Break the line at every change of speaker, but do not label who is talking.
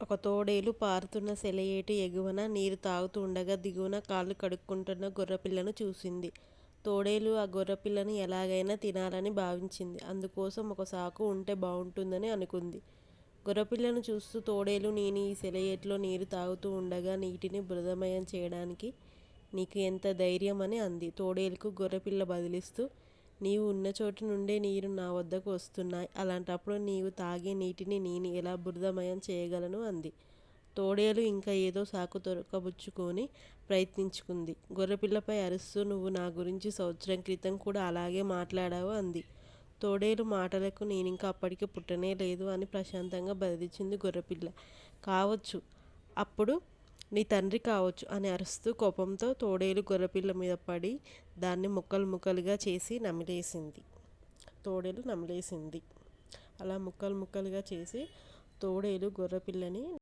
ఒక తోడేలు పారుతున్న సెలయేటి ఎగువన నీరు తాగుతూ ఉండగా దిగువన కాళ్ళు కడుక్కుంటున్న గొర్రెపిల్లను చూసింది. తోడేలు ఆ గొర్రెపిల్లను ఎలాగైనా తినాలని భావించింది. అందుకోసం ఒక సాకు ఉంటే బాగుంటుందని అనుకుంది. గొర్రెపిల్లను చూస్తూ తోడేలు నేను ఈ సెలయేట్లో నీరు తాగుతూ ఉండగా నీటిని బృదమయం చేయడానికి నీకు ఎంత ధైర్యం అని అంది. తోడేలుకు గొర్రెపిల్ల బదిలిస్తూ నీవు ఉన్న చోటు నుండే నీరు నా వద్దకు వస్తున్నాయి. అలాంటప్పుడు నీవు తాగే నీటిని నేను ఎలా బురదమయం చేయగలను అంది. తోడేలు ఇంకా ఏదో సాకు తొరకబుచ్చుకొని ప్రయత్నించుకుంది. గొర్రెపిల్లపై అరుస్తూ నువ్వు నా గురించి సంవత్సరం క్రితం కూడా అలాగే మాట్లాడావు అంది. తోడేలు మాటలకు నేను ఇంకా అప్పటికి పుట్టనే లేదు అని ప్రశాంతంగా బదిలించింది గొర్రెపిల్ల. కావచ్చు. అప్పుడు నీ తండ్రి కావచ్చు అని అరుస్తూ కోపంతో తోడేలు గొర్రెపిల్ల మీద పడి దాన్ని ముక్కలు ముక్కలుగా చేసి నమిలేసింది. తోడేలు నమిలేసింది. అలా ముక్కలు ముక్కలుగా చేసి తోడేలు గొర్రెపిల్లని